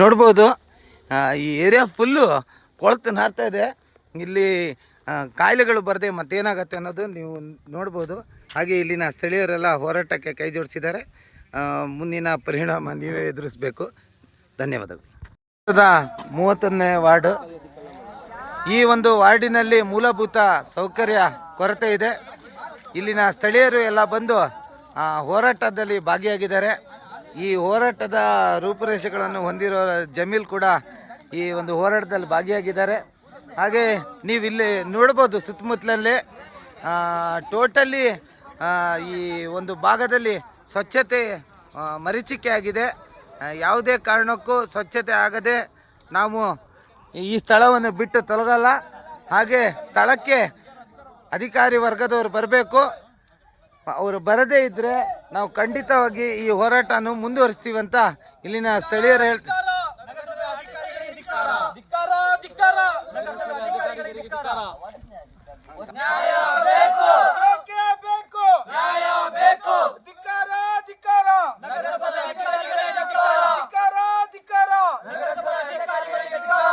ನೋಡ್ಬೋದು. ಈ area full ಕೊಳತು ನಾರ್ತಾ ಇದೆ. ಇಲ್ಲಿ ಕಾಯಿಲೆಗಳು ಬರದೆ ಮತ್ತೇನಾಗತ್ತೆ ಅನ್ನೋದು ನೀವು ನೋಡ್ಬೋದು. ಹಾಗೆ ಇಲ್ಲಿನ ಸ್ಥಳೀಯರೆಲ್ಲ ಹೋರಾಟಕ್ಕೆ ಕೈ ಜೋಡಿಸಿದ್ದಾರೆ. ಮುಂದಿನ ಪರಿಣಾಮ ನೀವೇ ಎದುರಿಸಬೇಕು. ಧನ್ಯವಾದಗಳು. ಮೂವತ್ತನೇ ವಾರ್ಡು. ಈ ಒಂದು ವಾರ್ಡಿನಲ್ಲಿ ಮೂಲಭೂತ ಸೌಕರ್ಯ ಕೊರತೆ ಇದೆ. ಇಲ್ಲಿನ ಸ್ಥಳೀಯರು ಎಲ್ಲ ಬಂದು ಹೋರಾಟದಲ್ಲಿ ಭಾಗಿಯಾಗಿದ್ದಾರೆ. ಈ ಹೋರಾಟದ ರೂಪುರೇಷೆಗಳನ್ನು ಹೊಂದಿರೋ ಜಮೀಲ್ ಕೂಡ ಈ ಒಂದು ಹೋರಾಟದಲ್ಲಿ ಭಾಗಿಯಾಗಿದ್ದಾರೆ. ಹಾಗೆ ನೀವು ಇಲ್ಲಿ ನೋಡ್ಬೋದು ಸುತ್ತಮುತ್ತಲಲ್ಲಿ ಟೋಟಲಿ ಈ ಒಂದು ಭಾಗದಲ್ಲಿ ಸ್ವಚ್ಛತೆ ಮರೀಚಿಕೆ ಆಗಿದೆ. ಯಾವುದೇ ಕಾರಣಕ್ಕೂ ಸ್ವಚ್ಛತೆ ಆಗದೆ ನಾವು ಈ ಸ್ಥಳವನ್ನು ಬಿಟ್ಟು ತೊಲಗಲ್ಲ. ಹಾಗೆ ಸ್ಥಳಕ್ಕೆ ಅಧಿಕಾರಿ ವರ್ಗದವರು ಬರಬೇಕು. ಅವರು ಬರದೇ ಇದ್ದರೆ ನಾವು ಖಂಡಿತವಾಗಿ ಈ ಹೋರಾಟವನ್ನು ಮುಂದುವರಿಸ್ತೀವಿ ಅಂತ ಇಲ್ಲಿನ ಸ್ಥಳೀಯರು ಹೇಳ್ತಾರೆ ಧಿಕ್ಕಾರ ಧಿಕ್ಕಾರ ನ್ಯಾಯ ಬೇಕು ಬೇಕೇ ಬೇಕು ನ್ಯಾಯ ಬೇಕು ಧಿಕ್ಕಾರ ಧಿಕ್ಕಾರ ನಗರಸಭೆ ಅಧಿಕಾರಿಗಳಿಗೆ ಧಿಕ್ಕಾರ ಧಿಕ್ಕಾರ ಧಿಕ್ಕಾರ ನಗರಸಭೆ ಅಧಿಕಾರಿಗಳಿಗೆ ಧಿಕ್ಕಾರ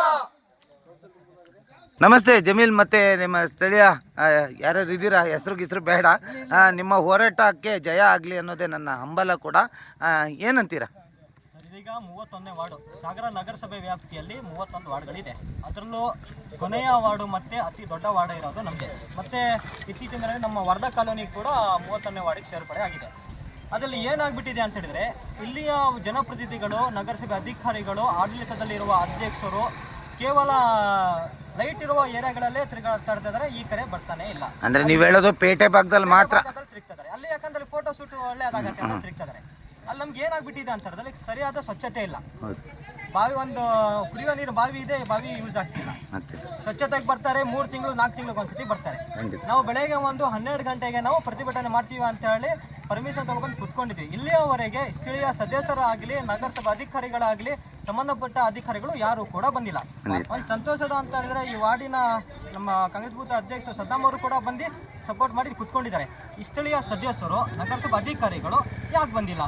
ನಮಸ್ತೆ, ಜಮೀಲ್ ಮತ್ತೆ ನಿಮ್ಮ ಸ್ಥಳೀಯ ಯಾರ್ಯಾರು ಇದ್ದೀರಾ? ಹೆಸರು ಗಿಸರು ಬೇಡ. ನಿಮ್ಮ ಹೋರಾಟಕ್ಕೆ ಜಯ ಆಗಲಿ ಅನ್ನೋದೇ ನನ್ನ ಹಂಬಲ ಕೂಡ. ಏನಂತೀರಾ? ಈಗ ಮೂವತ್ತೊಂದನೇ ವಾರ್ಡು, ಸಾಗರ ನಗರಸಭೆ ವ್ಯಾಪ್ತಿಯಲ್ಲಿ ಮೂವತ್ತೊಂದು ವಾರ್ಡ್ಗಳಿದೆ. ಅದರಲ್ಲೂ ಕೊನೆಯ ವಾರ್ಡು ಮತ್ತೆ ಅತಿ ದೊಡ್ಡ ವಾರ್ಡ್ ಇರೋದು ನಮಗೆ ಮತ್ತೆ ಇತ್ತೀಚಿನ ನಮ್ಮ ವರ್ಧಾ ಕಾಲೋನಿ ಕೂಡ ಮೂವತ್ತೊಂದನೇ ವಾರ್ಡಿಗೆ ಸೇರ್ಪಡೆ ಆಗಿದೆ. ಅದರಲ್ಲಿ ಏನಾಗ್ಬಿಟ್ಟಿದೆ ಅಂತ ಹೇಳಿದ್ರೆ, ಇಲ್ಲಿಯ ಜನಪ್ರತಿನಿಧಿಗಳು, ನಗರಸಭೆ ಅಧಿಕಾರಿಗಳು, ಆಡಳಿತದಲ್ಲಿರುವ ಅಧ್ಯಕ್ಷರು ಕೇವಲ ಲೈಟ್ ಇರುವ ಏರಿಯಾಗಳಲ್ಲೇ ತಿರುಗಾಡ್ತಾ ಇದ್ದಾರೆ ಈ ಕಡೆ ಬರ್ತಾನೆ ಇಲ್ಲ. ಅಂದ್ರೆ ನೀವು ಹೇಳೋದು ಪೇಟೆ ಭಾಗದಲ್ಲಿ ಮಾತ್ರ. ತಿರುಗ್ತಿದ್ದಾರೆ ಅಲ್ಲಿ ಯಾಕಂದ್ರೆ ಫೋಟೋ ಶೂಟ್ ಒಳ್ಳೆಯದಾಗತ್ತೆ ಅಂತ ತಿರುಗ್ತಿದ್ದಾರೆ ಅಲ್ಲಿ ನಮ್ಗೆ ಏನಾಗ್ಬಿಟ್ಟಿದೆ ಅಂತ ಹೇಳಿದ್ರೆ ಸರಿಯಾದ ಸ್ವಚ್ಛತೆ ಇಲ್ಲ. ಬಾವಿ ಒಂದು ಕುಡಿಯುವ ನೀರು ಬಾವಿ ಇದೆ ಬಾವಿ ಯೂಸ್ ಆಗ್ತಿಲ್ಲ. ಸ್ವಚ್ಛತೆಗೆ ಬರ್ತಾರೆ ಮೂರು ತಿಂಗಳು ನಾಲ್ಕು ತಿಂಗಳಿಗೆ ಒಂದ್ಸತಿ ಬರ್ತಾರೆ. ನಾವು ಬೆಳಗ್ಗೆ ಒಂದು ಹನ್ನೆರಡು ಗಂಟೆಗೆ ನಾವು ಪ್ರತಿಭಟನೆ ಮಾಡ್ತೀವಿ ಅಂತ ಹೇಳಿ ಪರ್ಮಿಷನ್ ತಗೊಬಂದು ಕುತ್ಕೊಂಡಿದ್ವಿ. ಇಲ್ಲಿಯವರೆಗೆ ಸ್ಥಳೀಯ ಸದಸ್ಯರಾಗಲಿ ನಗರಸಭಾ ಅಧಿಕಾರಿಗಳಾಗಲಿ ಸಂಬಂಧಪಟ್ಟ ಅಧಿಕಾರಿಗಳು ಯಾರು ಕೂಡ ಬಂದಿಲ್ಲ. ಒಂದು ಸಂತೋಷದ ಅಂತ ಹೇಳಿದ್ರೆ ಈ ವಾರ್ಡಿನ ನಮ್ಮ ಕಾಂಗ್ರೆಸ್ ಬೂತ್ ಅಧ್ಯಕ್ಷ ಸದ್ದಾಮ್ ಅವರು ಕೂಡ ಬಂದು ಸಪೋರ್ಟ್ ಮಾಡಿ ಕುತ್ಕೊಂಡಿದ್ದಾರೆ. ಈ ಸ್ಥಳೀಯ ಸದಸ್ಯರು ನಗರಸಭಾ ಅಧಿಕಾರಿಗಳು ಯಾಕೆ ಬಂದಿಲ್ಲ?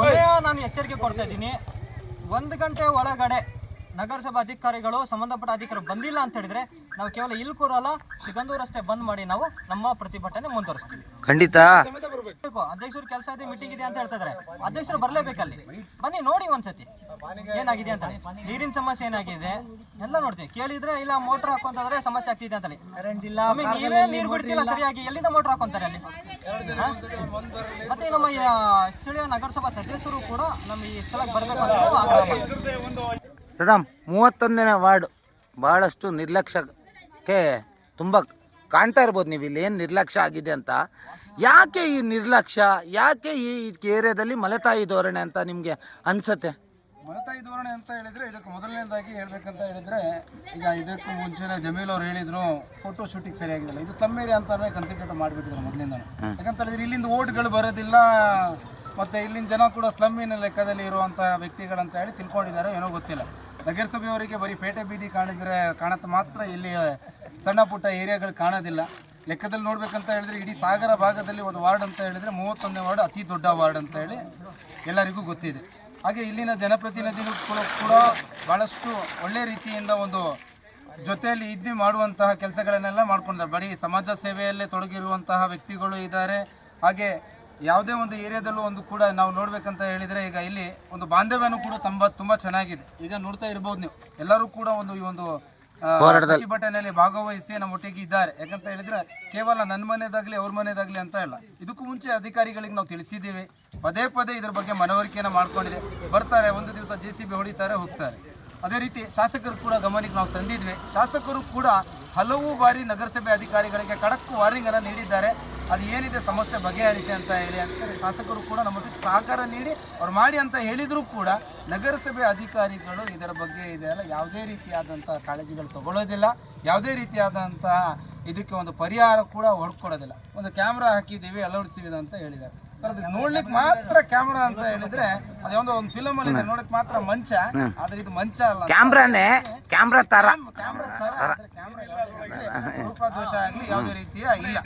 ಕೊನೆಯ ನಾನು ಎಚ್ಚರಿಕೆ ಕೊಡ್ತಾ ಇದ್ದೀನಿ. ಒಂದು ಗಂಟೆ ಒಳಗಡೆ ನಗರಸಭಾ ಅಧಿಕಾರಿಗಳು ಸಂಬಂಧಪಟ್ಟ ಅಧಿಕಾರಿ ಬಂದಿಲ್ಲ ಅಂತ ಹೇಳಿದ್ರೆ ನಾವು ಕೇವಲ ಇಲ್ಲಿ ಕೂರಲ್ಲ ಸಿಗಂದೂರು ರಸ್ತೆ ಬಂದ್ ಮಾಡಿ ನಾವು ನಮ್ಮ ಪ್ರತಿಭಟನೆ ಮುಂದುವರಿಸ್ತೀವಿ. ಖಂಡಿತ. ಅಧ್ಯಕ್ಷರು ಕೆಲಸ ಇದೆ ಮೀಟಿಂಗ್ ಇದೆ ಅಂತ ಹೇಳ್ತಾ ಇದಾರೆ. ಅಧ್ಯಕ್ಷರು ಬರ್ಲೇಬೇಕಲ್ಲಿ. ಬನ್ನಿ ನೋಡಿ ಒಂದ್ಸತಿ. ಏನಾಗಿದೆ ಅಂತ ಹೇಳಿ. ನೀರಿನ ಸಮಸ್ಯೆ ಏನಾಗಿದೆ? ಎಲ್ಲ ನೋಡ್ತೀವಿ. ಕೇಳಿದ್ರೆ ಇಲ್ಲ ಮೋಟರ್ ಹಾಕೊಂತಂದ್ರೆ ಸಮಸ್ಯೆ ಆಗ್ತಿದೆ ಅಂತ ನೀವೇ ನೀರು ಬಿಡ್ತಿಲ್ಲ ಸರಿಯಾಗಿ. ಎಲ್ಲಿಂದ ಮೋಟರ್ ಹಾಕೊಂತಾರೆ ಅಲ್ಲಿ? ಮತ್ತೆ ನಮ್ಮ ಸ್ಥಳೀಯ ನಗರಸಭಾ ಸದಸ್ಯರು ಕೂಡ ನಮ್ಮ ಈ ಸ್ಥಳಕ್ಕೆ ಬರಬೇಕು ಅಂತ. ಸದಾಮ್ ಮೂವತ್ತೊಂದನೇ ವಾರ್ಡ್ ಭಾಳಷ್ಟು ನಿರ್ಲಕ್ಷ್ಯಕ್ಕೆ ತುಂಬ ಕಾಣ್ತಾ ಇರ್ಬೋದು ನೀವು ಇಲ್ಲಿ ಏನು ನಿರ್ಲಕ್ಷ್ಯ ಆಗಿದೆ ಅಂತ. ಯಾಕೆ ಈ ನಿರ್ಲಕ್ಷ್ಯ? ಯಾಕೆ ಈ ಏರಿಯಾದಲ್ಲಿ ಮಲೆತಾಯಿ ಧೋರಣೆ ಅಂತ ನಿಮಗೆ ಅನಿಸುತ್ತೆ? ಮಲತಾಯಿ ಧೋರಣೆ ಅಂತ ಹೇಳಿದರೆ ಇದಕ್ಕೆ ಮೊದಲನೇದಾಗಿ ಹೇಳಬೇಕಂತ ಹೇಳಿದರೆ ಈಗ ಇದಕ್ಕೂ ಮುಂಚೆನೇ ಜಮೀಲ್ ಅವ್ರು ಹೇಳಿದ್ರು ಫೋಟೋ ಶೂಟಿಂಗ್ ಸರಿಯಾಗಿಲ್ಲ. ಇದು ಸ್ಲಮ್ ಏರಿಯಾ ಅಂತಾನೆ ಕನ್ಸಿಡರ್ ಮಾಡಿಬಿಟ್ಟಿದ್ರು ಮೊದಲಿಂದ ಯಾಕಂತ ಹೇಳಿದ್ರೆ ಇಲ್ಲಿಂದ ಓಟ್ಗಳು ಬರೋದಿಲ್ಲ ಮತ್ತೆ ಇಲ್ಲಿನ ಜನ ಕೂಡ ಸ್ಲಮ್ಮಿನ ಲೆಕ್ಕದಲ್ಲಿ ಇರುವಂಥ ವ್ಯಕ್ತಿಗಳಂತ ಹೇಳಿ ತಿಳ್ಕೊಂಡಿದ್ದಾರೆ, ಏನೋ ಗೊತ್ತಿಲ್ಲ. ನಗರಸಭೆಯವರಿಗೆ ಬರೀ ಪೇಟೆ ಬೀದಿ ಕಾಣಿದ್ರೆ ಕಾಣತ್ತೆ ಮಾತ್ರ, ಇಲ್ಲಿ ಸಣ್ಣ ಪುಟ್ಟ ಏರಿಯಾಗಳು ಕಾಣೋದಿಲ್ಲ. ಲೆಕ್ಕದಲ್ಲಿ ನೋಡ್ಬೇಕಂತ ಹೇಳಿದ್ರೆ ಇಡೀ ಸಾಗರ ಭಾಗದಲ್ಲಿ ಒಂದು ವಾರ್ಡ್ ಅಂತ ಹೇಳಿದ್ರೆ ಮೂವತ್ತೊಂದನೇ ವಾರ್ಡ್, ಅತಿ ದೊಡ್ಡ ವಾರ್ಡ್ ಅಂತ ಹೇಳಿ ಎಲ್ಲರಿಗೂ ಗೊತ್ತಿದೆ. ಹಾಗೆ ಇಲ್ಲಿನ ಜನಪ್ರತಿನಿಧಿಗಳು ಕೂಡ ಭಾಳಷ್ಟು ಒಳ್ಳೆ ರೀತಿಯಿಂದ ಒಂದು ಜೊತೆಯಲ್ಲಿ ಇದ್ದು ಮಾಡುವಂತಹ ಕೆಲಸಗಳನ್ನೆಲ್ಲ ಮಾಡ್ಕೊಂಡಿದ್ದಾರೆ. ಬರೀ ಸಮಾಜ ಸೇವೆಯಲ್ಲೇ ತೊಡಗಿರುವಂತಹ ವ್ಯಕ್ತಿಗಳು ಇದ್ದಾರೆ. ಹಾಗೆ ಯಾವುದೇ ಒಂದು ಏರಿಯಾದಲ್ಲೂ ಒಂದು ಕೂಡ ನಾವು ನೋಡಬೇಕಂತ ಹೇಳಿದರೆ ಈಗ ಇಲ್ಲಿ ಒಂದು ಬಾಂಧವ್ಯನೂ ಕೂಡ ತುಂಬ ತುಂಬ ಚೆನ್ನಾಗಿದೆ. ಈಗ ನೋಡ್ತಾ ಇರ್ಬೋದು ನೀವು. ಎಲ್ಲರೂ ಕೂಡ ಒಂದು ಈ ಒಂದು ಪ್ರತಿಭಟನೆಯಲ್ಲಿ ಭಾಗವಹಿಸಿ ನಮ್ಮ ಒಟ್ಟಿಗೆ ಇದ್ದಾರೆ. ಯಾಕಂತ ಹೇಳಿದ್ರೆ ಕೇವಲ ನನ್ನ ಮನೆದಾಗ್ಲಿ ಅವ್ರ ಮನೆದಾಗ್ಲಿ ಅಂತ ಇಲ್ಲ. ಇದಕ್ಕೂ ಮುಂಚೆ ಅಧಿಕಾರಿಗಳಿಗೆ ನಾವು ತಿಳಿಸಿದ್ದೀವಿ. ಪದೇ ಪದೇ ಇದ್ರ ಬಗ್ಗೆ ಮನವರಿಕೆಯನ್ನು ಮಾಡ್ಕೊಂಡಿದೆ. ಬರ್ತಾರೆ ಒಂದು ದಿವಸ ಜೆ ಸಿ ಬಿ ಹೊಡಿತಾರೆ ಹೋಗ್ತಾರೆ. ಅದೇ ರೀತಿ ಶಾಸಕರು ಕೂಡ ಗಮನಕ್ಕೆ ನಾವು ತಂದಿದ್ವಿ. ಶಾಸಕರು ಕೂಡ ಹಲವು ಬಾರಿ ನಗರಸಭೆ ಅಧಿಕಾರಿಗಳಿಗೆ ಖಡಕ್ ವಾರ್ನಿಂಗ್ ಅನ್ನು ನೀಡಿದ್ದಾರೆ. ಅದು ಏನಿದೆ ಸಮಸ್ಯೆ ಬಗೆಹರಿಸಿ ಅಂತ ಹೇಳಿ ಅಂತ ಶಾಸಕರು ಕೂಡ ನಮ್ಮ ಸಹಕಾರ ನೀಡಿ ಅವ್ರು ಮಾಡಿ ಅಂತ ಹೇಳಿದರೂ ಕೂಡ ನಗರಸಭೆ ಅಧಿಕಾರಿಗಳು ಇದರ ಬಗ್ಗೆ ಇದೆಲ್ಲ ಯಾವುದೇ ರೀತಿಯಾದಂಥ ಕಾಳಜಿಗಳು ತಗೊಳ್ಳೋದಿಲ್ಲ. ಯಾವುದೇ ರೀತಿಯಾದಂತಹ ಇದಕ್ಕೆ ಒಂದು ಪರಿಹಾರ ಕೂಡ ಹೊಡ್ಕೊಡೋದಿಲ್ಲ. ಒಂದು ಕ್ಯಾಮ್ರಾ ಹಾಕಿದ್ದೀವಿ ಅಳವಡಿಸಿದ್ದೀವಿ ಅಂತ ಹೇಳಿದ್ದಾರೆ. ನೋಡ್ಲಿಕ್ಕೆ ಮಾತ್ರ ಕ್ಯಾಮ್ರಾ ಅಂತ ಹೇಳಿದ್ರೆ ಅದೇ ಒಂದು ಫಿಲಮ್ ಅಲ್ಲಿ ಇದೆ, ನೋಡಕ್ ಮಾತ್ರ ಮಂಚ. ಆದ್ರೆ ಇದು ಮಂಚ ಅಲ್ಲ. ಕ್ಯಾಮ್ರಾನೇ ಕ್ಯಾಮ್ರಾ ತರ. ಕ್ಯಾಮ್ರಾ ತರ ದೋಷ ಕ್ಯಾಮ್ರಾ ಯಾವುದೇ ರೂಪದೋಷ ಆಗ್ಲಿ ಯಾವುದೇ ರೀತಿಯ ಇಲ್ಲ.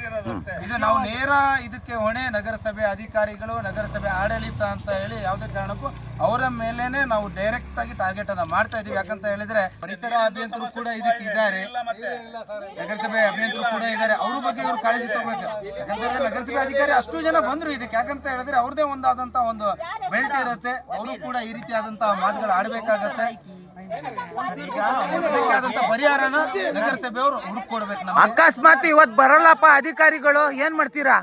ಇದು ನಾವು ನೇರ ಇದಕ್ಕೆ ಹೊಣೆ ನಗರಸಭೆ ಅಧಿಕಾರಿಗಳು ನಗರಸಭೆ ಆಡಳಿತ ಅಂತ ಹೇಳಿ ಯಾವುದೇ ಕಾರಣಕ್ಕೂ ಅವರ ಮೇಲೇನೆ ನಾವು ಡೈರೆಕ್ಟ್ ಆಗಿ ಟಾರ್ಗೆಟ್ ಅನ್ನ ಮಾಡ್ತಾ ಇದೀವಿ ಯಾಕಂತ ಹೇಳಿದ್ರೆ ಪರಿಸರ ಅಭಿಯಂತರು ಕೂಡ ಇದಕ್ಕೆ ಇದ್ದಾರೆ. ನಗರಸಭೆ ಅಭಿಯಂತರು ಕೂಡ ಇದ್ದಾರೆ. ಅವ್ರ ಬಗ್ಗೆ ಇವರು ಕಾಳಜಿ ತಗೋಬೇಕು. ಯಾಕಂತ ಹೇಳಿದ್ರೆ ನಗರಸಭೆ ಅಧಿಕಾರಿ ಅಷ್ಟು ಜನ ಬಂದ್ರು ಇದಕ್ಕೆ. ಯಾಕಂತ ಹೇಳಿದ್ರೆ ಅವ್ರದೇ ಒಂದಾದಂತ ಒಂದು ಬೆಲ್ಟ್ ಇರುತ್ತೆ. ಅವರು ಕೂಡ ಈ ರೀತಿಯಾದಂತ ಮಾತುಗಳು ಆಡ್ಬೇಕಾಗತ್ತೆ. ಪರಿಹಾರನ ನಗರಸಭೆಯವರು ಹುಡುಕೊಡ್ಬೇಕು ಅಕಸ್ಮಾತ್ ಇವತ್ ಬರಲ್ಲಪ್ಪ ಅಧಿಕಾರಿಗಳು. ಏನ್ ಮಾಡ್ತೀರಾ?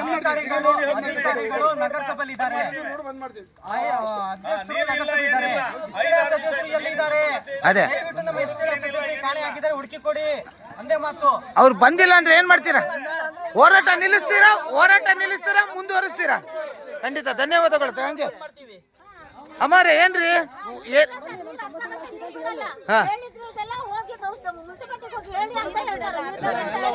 ಅಧಿಕಾರಿಗಳು ಅದೇ. ಆಗಿದ್ದಾರೆ ಹುಡುಕಿ ಕೊಡಿ. ಅಂದೇ ಮಾತು. ಅವ್ರು ಬಂದಿಲ್ಲ ಅಂದ್ರೆ ಏನ್ ಮಾಡ್ತೀರಾ? ಹೋರಾಟ ನಿಲ್ಲಿಸ್ತೀರಾ? ಹೋರಾಟ ನಿಲ್ಲಿಸ್ತೀರಾ? ಮುಂದುವರಿಸ್ತೀರಾ? ಖಂಡಿತ ಧನ್ಯವಾದಗಳು ಹಂಗೆ ಅಮ್ಮಾರೆ ಏನ್ರಿ? ಏ- ಹಾ.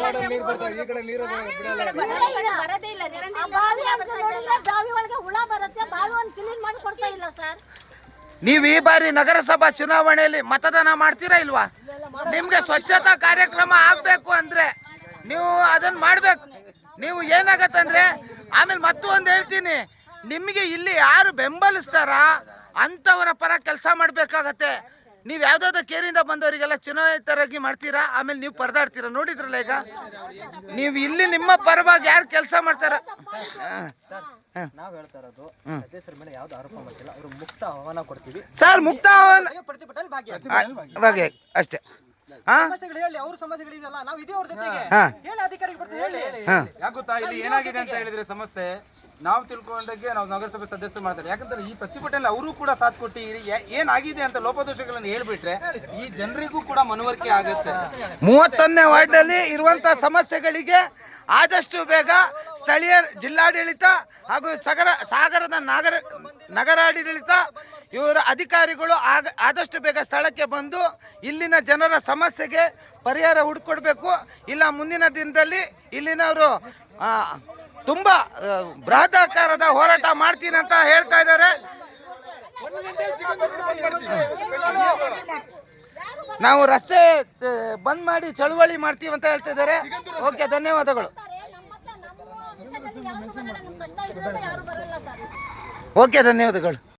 ಹೇಳಿದ್ರು ಇದೆಲ್ಲ ಹೋಗಿ ಕೌನ್ಸಿಲ್ ಮುನ್ಸಿಪಾಲ್ಟಿಗೆ ಹೋಗಿ ಹೇಳಿ ಅಂತ ಹೇಳ್ತಾರೆ. ಇಲ್ಲ ಆ ಬಾವಿ ಅಂತ ನೋಡಿದ್ರೆ ಬಾವಿ ಒಳಗೆ ಹುಳ ಬರುತ್ತೆ ಬಾವಿ ಒಂದು ಕ್ಲೀನ್ ಮಾಡಿ ಕೊಡ್ತಾ ಇಲ್ಲ ಸರ್. ನೀವು ಈ ಬಾರಿ ನಗರಸಭಾ ಚುನಾವಣೆಯಲ್ಲಿ ಮತದಾನ ಮಾಡ್ತೀರಾ ಇಲ್ವಾ? ನಿಮ್ಗೆ ಸ್ವಚ್ಛತಾ ಕಾರ್ಯಕ್ರಮ ಆಗ್ಬೇಕು ಅಂದ್ರೆ ನೀವು ಅದನ್ನ ಮಾಡ್ಬೇಕು. ನೀವು ಏನಾಗತ್ತಂದ್ರೆ ಆಮೇಲೆ ಮತ್ತೂ ಒಂದು ಹೇಳ್ತೀನಿ. ನಿಮಗೆ ಇಲ್ಲಿ ಯಾರು ಬೆಂಬಲಿಸ್ತಾರ ಅಂತವರ ಪರ ಕೆಲಸ ಮಾಡ್ಬೇಕಾಗತ್ತೆ. ನೀವು ಯಾವ್ದಾದ್ರು ಕೇರಿಂದ ಬಂದವರಿಗೆಲ್ಲ ಚುನಾಯಿತರಾಗಿ ಮಾಡ್ತೀರಾ? ಆಮೇಲೆ ನೀವು ಪರದಾಡ್ತೀರಾ? ನೋಡಿದ್ರಲ್ಲ ಈಗ? ನೀವು ಇಲ್ಲಿ ನಿಮ್ಮ ಪರವಾಗಿ ಯಾರು ಕೆಲಸ ಮಾಡ್ತಾರ? ನಾವ್ ಹೇಳ್ತಾ ಇರೋದು ಮೇಲೆ ಯಾವ್ದು ಆರೋಪ ಮಾಡ್ತಿಲ್ಲ ಅವರು ಮುಕ್ತ ಆಹ್ವಾನ ಕೊಡ್ತೀವಿ. ಸರ್ ಮುಕ್ತ ಪ್ರತಿಭಟನೆ ಭಾಗ್ಯ ಬಗ್ಗೆ ಅಷ್ಟೇ. ಸಮಸ್ಯೆಗಳು ಹೇಳಿ ಅವ್ರ ಸಮಸ್ಯೆಗಳಿದೆಯಲ್ಲ ನಾವು ಇದೇ ಅವ್ರ ಜೊತೆಗೆ. ಹಾ. ಹೇಳಿ ಅಧಿಕಾರಿಗೆ ಬರ್ತೀವಿ ಹೇಳಿ. ಹಾ. ಯಾಕೆ ಗೊತ್ತಾ? ಇಲ್ಲಿ ಏನಾಗಿದೆ ಅಂತ ಹೇಳಿದ್ರೆ ಸಮಸ್ಯೆ ನಾವು ತಿಳ್ಕೊಂಡಕ್ಕೆ ನಾವು ನಗರಸಭೆ ಸದಸ್ಯರು ಮಾಡ್ತಾರೆ. ಯಾಕಂದ್ರೆ ಈ ಪ್ರತಿಭಟನೆ ಅವರು ಕೂಡ ಸಾಥ್ ಕೊಟ್ಟಿ ಏನಾಗಿದೆ ಅಂತ ಲೋಪದೋಷಗಳನ್ನು ಹೇಳ್ಬಿಟ್ರೆ ಈ ಜನರಿಗೂ ಕೂಡ ಮನವರಿಕೆ ಆಗುತ್ತೆ. ಮೂವತ್ತೊಂದನೇ ವಾರ್ಡ್ನಲ್ಲಿ ಇರುವಂಥ ಸಮಸ್ಯೆಗಳಿಗೆ ಆದಷ್ಟು ಬೇಗ ಸ್ಥಳೀಯ ಜಿಲ್ಲಾಡಳಿತ ಹಾಗೂ ಸಗರ ಸಾಗರದ ನಾಗರ ನಗರಾಡಳಿತ ಇವರ ಅಧಿಕಾರಿಗಳು ಆಗ ಆದಷ್ಟು ಬೇಗ ಸ್ಥಳಕ್ಕೆ ಬಂದು ಇಲ್ಲಿನ ಜನರ ಸಮಸ್ಯೆಗೆ ಪರಿಹಾರ ಹುಡುಕೊಡ್ಬೇಕು. ಇಲ್ಲ ಮುಂದಿನ ದಿನದಲ್ಲಿ ಇಲ್ಲಿನವರು ತುಂಬ ಬೃಹದಾಕಾರದ ಹೋರಾಟ ಮಾಡ್ತೀನಿ ಅಂತ ಹೇಳ್ತಾ ಇದ್ದಾರೆ. ನಾವು ರಸ್ತೆ ಬಂದ್ ಮಾಡಿ ಚಳುವಳಿ ಮಾಡ್ತೀವಿ ಅಂತ ಹೇಳ್ತಾ ಇದ್ದಾರೆ. ಓಕೆ ಧನ್ಯವಾದಗಳು. ಓಕೆ ಧನ್ಯವಾದಗಳು.